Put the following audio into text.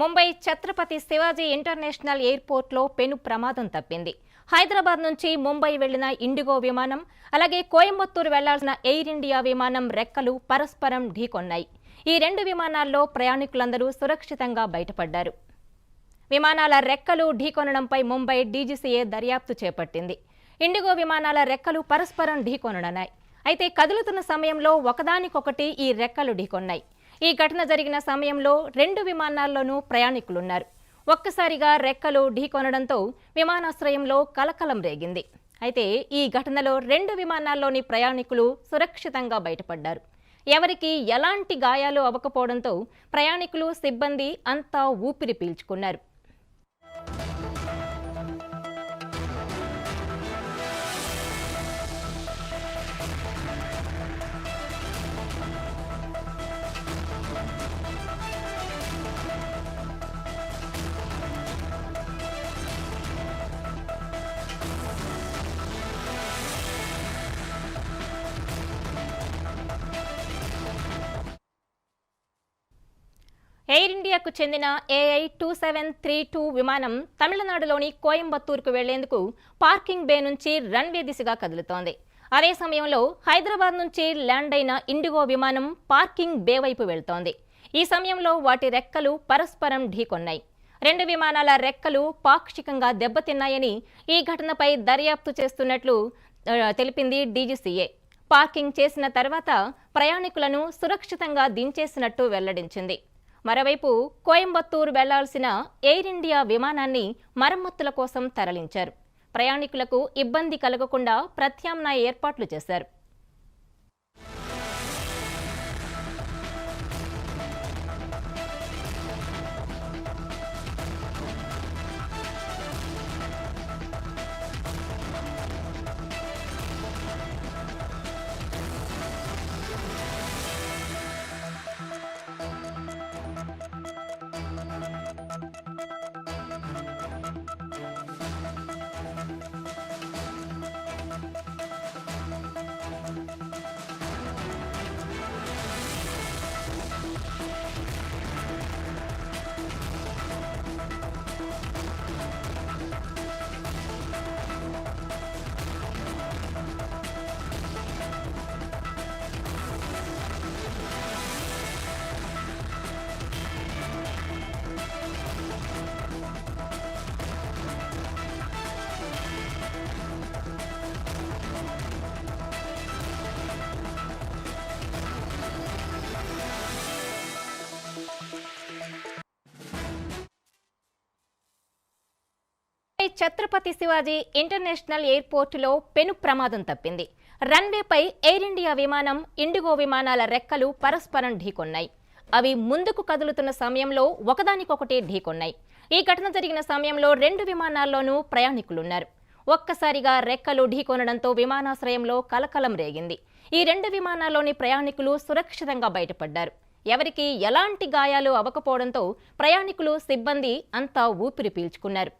Mumbai Chhatrapati Shivaji international ఎయిర్పోర్ట్లో పెను ప్రమాదం తప్పింది. హైదరాబాద్ నుంచి ముంబై వెళ్ళిన ఇండిగో విమానం అలాగే కోయంబత్తూరు వెళ్ళాల్సిన ఎయిర్ ఇండియా విమానం రెక్కలు పరస్పరం ఢీకొన్నాయి. ఈ రెండు విమానాల్లో ప్రయాణికులందరూ సురక్షితంగా బయటపడ్డారు. విమానాల రెక్కలు ఢీకొనడంపై ముంబై డీజీసీఏ దర్యాప్తు చేపట్టింది. ఇండిగో విమానాల రెక్కలు పరస్పరం ఢీకొనడన్నాయి అయితే కదులుతున్న సమయంలో ఒకదానికొకటి ఈ రెక్కలు ఢీకొన్నాయి. ఈ ఘటన జరిగిన సమయంలో రెండు విమానాల్లోనూ ప్రయాణికులున్నారు. ఒక్కసారిగా రెక్కలు ఢీకొనడంతో విమానాశ్రయంలో కలకలం రేగింది. అయితే ఈ ఘటనలో రెండు విమానాల్లోని ప్రయాణికులు సురక్షితంగా బయటపడ్డారు. ఎవరికి ఎలాంటి గాయాలు అవ్వకపోవడంతో ప్రయాణికులు సిబ్బంది అంతా ఊపిరి పీల్చుకున్నారు. ఎయిర్ ఇండియాకు చెందిన AI two seven three two విమానం తమిళనాడులోని కోయంబత్తూరుకు వెళ్ళేందుకు పార్కింగ్ బే నుంచి రన్వే దిశగా కదులుతోంది. అదే సమయంలో హైదరాబాద్ నుంచి ల్యాండ్ అయిన ఇండిగో విమానం పార్కింగ్ బే వైపు వెళ్తోంది. ఈ సమయంలో వాటి రెక్కలు పరస్పరం ఢీకొన్నాయి. రెండు విమానాల రెక్కలు పాక్షికంగా దెబ్బతిన్నాయని ఈ ఘటనపై దర్యాప్తు చేస్తున్నట్లు తెలిపింది డీజీసీఏ. పార్కింగ్ చేసిన తర్వాత ప్రయాణికులను సురక్షితంగా దించేసినట్టు వెల్లడించింది. మరోవైపు కోయంబత్తూరు వెళ్ళాల్సిన ఎయిర్ ఇండియా విమానాన్ని మరమ్మతుల కోసం తరలించారు. ప్రయాణికులకు ఇబ్బంది కలగకుండా ప్రత్యామ్నాయ ఏర్పాట్లు చేశారు. ఛత్రపతి శివాజీ ఇంటర్నేషనల్ ఎయిర్పోర్టులో పెను ప్రమాదం తప్పింది. రన్వేపై ఎయిర్ ఇండియా విమానం ఇండిగో విమానాల రెక్కలు పరస్పరం ఢీకొన్నాయి. అవి ముందుకు కదులుతున్న సమయంలో ఒకదానికొకటి ఢీకొన్నాయి. ఈ ఘటన జరిగిన సమయంలో రెండు విమానాల్లోనూ ప్రయాణికులున్నారు. ఒక్కసారిగా రెక్కలు ఢీకొనడంతో విమానాశ్రయంలో కలకలం రేగింది. ఈ రెండు విమానాల్లోని ప్రయాణికులు సురక్షితంగా బయటపడ్డారు. ఎవరికీ ఎలాంటి గాయాలు అవ్వకపోవడంతో ప్రయాణికులు సిబ్బంది అంతా ఊపిరి పీల్చుకున్నారు.